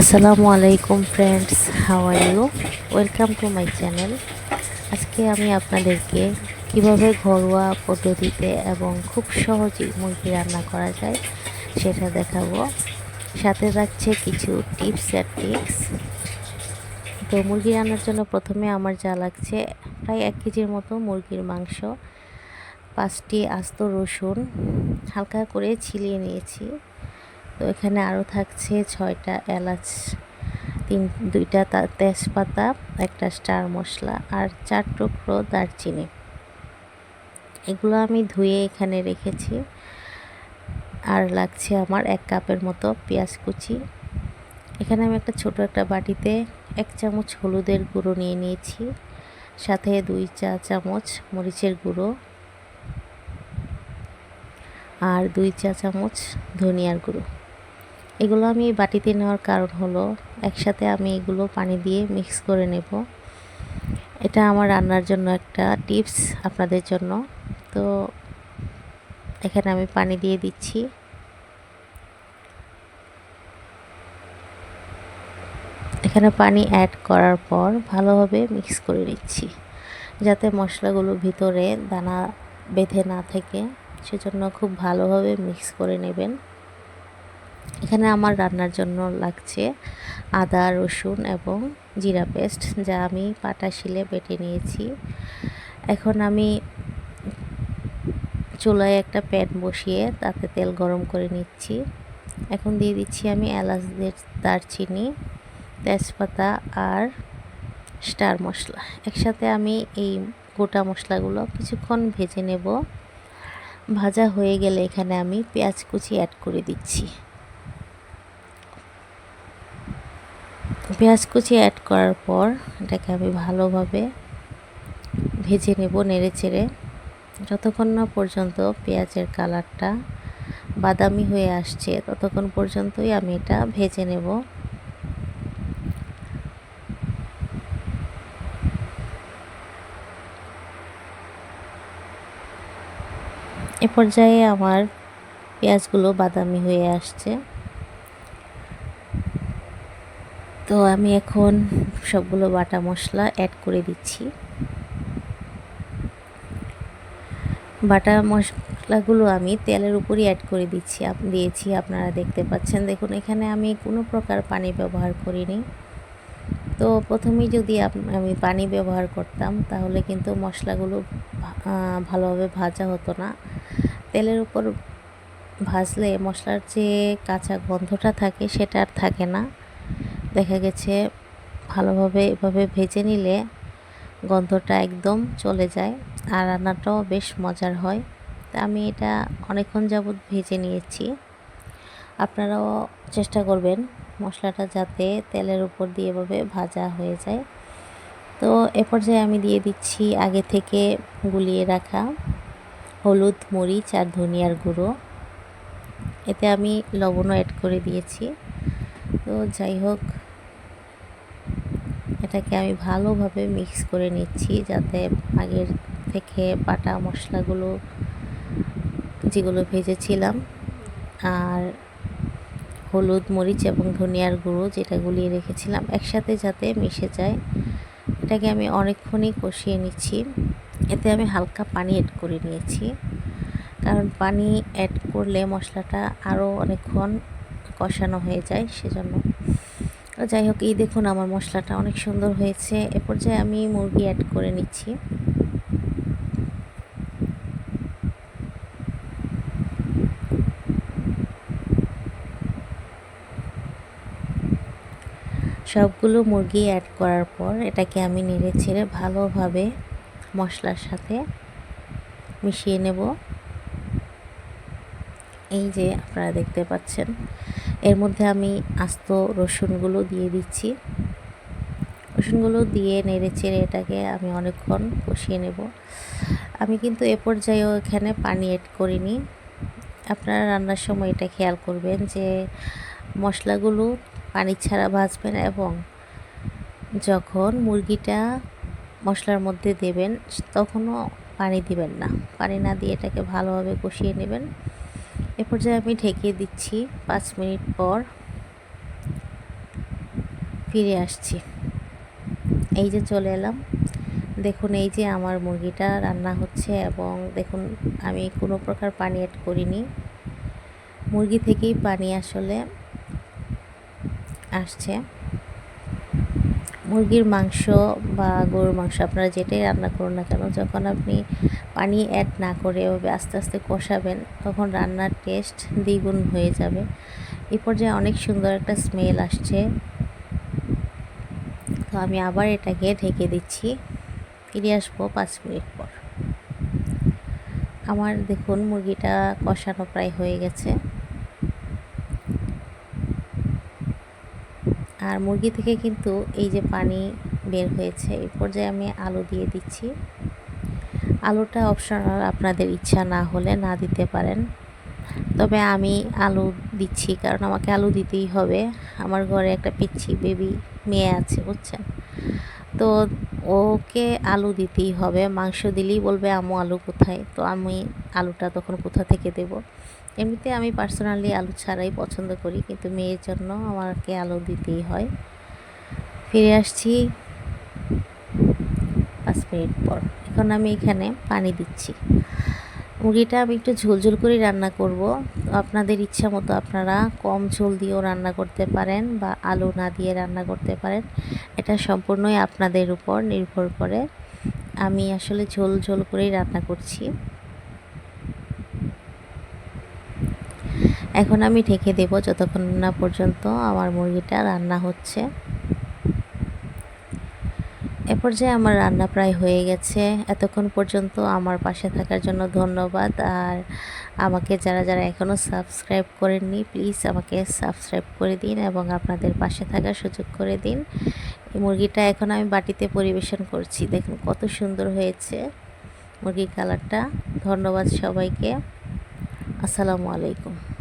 আসসালামু আলাইকুম friends how are you welcome to my channel আজকে আমি আপনাদেরকে কীভাবে ঘরোয়া পদ্ধতিতে এবং খুব সহজেই মুরগি রান্না করা যায় সেটা দেখাবো। সাথে থাকছে কিছু টিপস অ্যান্ড ট্রিক্স তো মুরগি রান্নার জন্য প্রথমে আমার যা লাগছে, প্রায় এক কেজির মতো মুরগির মাংস, পাঁচটি আস্ত রসুন, হালকা করে ছিলিয়ে নিয়েছি। তো এখানে আরও থাকছে ছয়টা এলাচ, তিন, দুইটা তেজপাতা, একটা স্টার মশলা আর চার টুকরো দারচিনি। এগুলো আমি ধুয়ে এখানে রেখেছি। আর লাগছে আমার এক কাপের মতো পেঁয়াজ কুচি। এখানে আমি একটা ছোট একটা বাটিতে এক চামচ হলুদের গুঁড়ো নিয়ে নিয়েছি, সাথে দুই চা চামচ মরিচের গুঁড়ো আর দুই চা চামচ ধনিয়ার গুঁড়ো। এগুলো আমি বাটিতে নেওয়ার কারণ হলো একসাথে আমি এগুলো পানি দিয়ে মিক্স করে নেব। এটা আমার রান্নার জন্য একটা টিপস আপনাদের জন্য। তো এখানে আমি পানি দিয়ে দিচ্ছি। এখানে পানি অ্যাড করার পর ভালোভাবে মিক্স করে নিচ্ছি, যাতে মশলাগুলো ভিতরে দানা বেঁধে না থাকে। সেজন্য খুব ভালোভাবে মিক্স করে নেবেন। এখানে আমার রান্নার জন্য লাগছে আদা, রসুন এবং জিরা পেস্ট যা আমি পাটা শিলে বেটে নিয়েছি। এখন আমি চুলায় একটা প্যান বসিয়ে তাতে তেল গরম করে নিচ্ছি। এখন দিয়ে দিচ্ছি আমি এলাচ দারচিনি, তেজপাতা আর স্টার মশলা। একসাথে আমি এই গোটা মশলাগুলো কিছুক্ষণ ভেজে নেব। ভাজা হয়ে গেলে এখানে আমি পেঁয়াজ কুচি অ্যাড করে দিচ্ছি। পেঁয়াজ কুচি অ্যাড করার পর এটাকে আমি ভালোভাবে ভেজে নেব নেড়ে চেড়ে। যতক্ষণ না পর্যন্ত পেঁয়াজের কালারটা বাদামি হয়ে আসছে, ততক্ষণ পর্যন্তই আমি এটা ভেজে নেব। এ পর্যায়ে আমার পেঁয়াজগুলো বাদামি হয়ে আসছে। তো আমি এখন সবগুলো বাটা মশলা অ্যাড করে দিচ্ছি। বাটা মশলাগুলো আমি তেলের উপরই অ্যাড করে দিচ্ছি দিয়েছি, আপনারা দেখতে পাচ্ছেন। দেখুন, এখানে আমি কোনো প্রকার পানি ব্যবহার করিনি। তো প্রথমেই যদি আমি পানি ব্যবহার করতাম, তাহলে কিন্তু মশলাগুলো ভালোভাবে ভাজা হতো না। তেলের উপর ভাজলে মশলার যে কাঁচা গন্ধটা থাকে, সেটা আর থাকে না। দেখা গেছে ভালোভাবে এভাবে ভেজে নিলে গন্ধটা একদম চলে যায় আর রান্নাটাও বেশ মজার হয়। তা আমি এটা অনেকক্ষণ যাবৎ ভেজে নিয়েছি। আপনারাও চেষ্টা করবেন মশলাটা যাতে তেলের উপর দিয়ে এভাবে ভাজা হয়ে যায়। তো এ পর্যায়ে আমি দিয়ে দিচ্ছি আগে থেকে গুলিয়ে রাখা হলুদ, মরিচ আর ধনিয়ার গুঁড়ো। এতে আমি লবণও অ্যাড করে দিয়েছি। তো যাই হোক এটাকে আমি ভালোভাবে মিক্স করে নিচ্ছি যাতে আগের থেকে বাটা মশলাগুলো যেগুলো ভেজেছিলাম আর হলুদ, মরিচ এবং ধনিয়ার গুঁড়ো যেটা গুলিয়ে রেখেছিলাম একসাথে যাতে মিশে যায়। এটাকে আমি অনেকক্ষণই কষিয়ে নিচ্ছি। এতে আমি হালকা পানি অ্যাড করে নিয়েছি। কারণ পানি অ্যাড করলে মশলাটা আরও অনেকক্ষণ কষানো হয়ে যায় সেজন্য। যাই হোক, এই দেখুন আমার মশলাটা অনেক সুন্দর হয়েছে। এ পর্যায়ে আমি মুরগি অ্যাড করে নিচ্ছি। সবগুলো মুরগি অ্যাড করার পর এটাকে আমি নেড়ে ছেড়ে ভালোভাবে মশলার সাথে মিশিয়ে নেব। এই যে আপনারা দেখতে পাচ্ছেন এর মধ্যে আমি আস্ত রসুনগুলো দিয়ে দিচ্ছি। রসুনগুলো দিয়ে নেড়ে চেড়ে এটাকে আমি অনেকক্ষণ কষিয়ে নেব। আমি কিন্তু এ পর্যায়েও এখানে পানি অ্যাড করিনি। আপনারা রান্নার সময় এটা খেয়াল করবেন যে মশলাগুলো পানি ছাড়া ভাজবেন এবং যখন মুরগিটা মশলার মধ্যে দেবেন, তখনও পানি দিবেন না। পানি না দিয়ে এটাকে ভালোভাবে কষিয়ে নেবেন। এ পর্যায়ে আমি ঢেকে দিচ্ছি পাঁচ মিনিট পর ফিরে আসছি। এই যে চলে এলাম। দেখুন, এই যে আমার মুরগিটা রান্না হচ্ছে এবং দেখুন, আমি কোনো প্রকার পানি অ্যাড করিনি। মুরগি থেকেই পানি আসলে আসছে। মুরগির মাংস বা গরুর মাংস আপনারা যেটাই রান্না করুন না কেন, যখন আপনি পানি অ্যাড না করে এভাবে আস্তে আস্তে কষাবেন, তখন রান্নার টেস্ট দ্বিগুণ হয়ে যাবে। এই পর্যায়ে অনেক সুন্দর একটা স্মেল আসছে। তো আমি আবার এটাকে ঢেকে দিচ্ছি। ফিরে আসব পাঁচ মিনিট পর। আমার দেখুন মুরগিটা কষানো প্রায় হয়ে গেছে। আর মুরগি থেকে কিন্তু এই যে পানি বের হয়েছে এই পর্যায়ে আমি আলু দিয়ে দিচ্ছি। আলুটা অপশনাল আপনাদের ইচ্ছা না হলে না দিতে পারেন। তবে আমি আলু দিচ্ছি, কারণ আমাকে আলু দিতেই হবে। আমার ঘরে একটা পিচ্ছি বেবি মেয়ে আছে, বুঝছেন? তো ওকে আলু দিতেই হবে। মাংস দিলেই বলবে আমু আলু কোথায়? তো আমি আলুটা তখন কোথা থেকে দেব? এমনিতে আমি পার্সোনালি আলু ছাড়াই পছন্দ করি, কিন্তু মেয়ের জন্য আমাকে আলু দিতেই হয়। ফিরে আসছি পাঁচ মিনিট পর। এখন আমি এখানে পানি দিচ্ছি। মুরগিটা আমি একটু ঝোলঝোল করে রান্না করব। আপনাদের ইচ্ছা মতো আপনারা কম ঝোল দিয়েও রান্না করতে পারেন বা আলু না দিয়ে রান্না করতে পারেন। এটা সম্পূর্ণই আপনাদের উপর নির্ভর করে। আমি আসলে ঝোল ঝোল করেই রান্না করছি। এখন আমি ঢেকে দেব যতক্ষণ না পর্যন্ত আমার মুরগিটা রান্না হচ্ছে। এ পর্যায়ে আমার রান্না প্রায় হয়ে গেছে। এতক্ষণ পর্যন্ত আমার পাশে থাকার জন্য ধন্যবাদ। আর আমাকে যারা যারা এখনও সাবস্ক্রাইব করেননি, প্লিজ আমাকে সাবস্ক্রাইব করে দিন এবং আপনাদের পাশে থাকার সুযোগ করে দিন। এই মুরগিটা এখন আমি বাটিতে পরিবেশন করছি। দেখুন কত সুন্দর হয়েছে মুরগির কালারটা। ধন্যবাদ সবাইকে। আসসালামু আলাইকুম।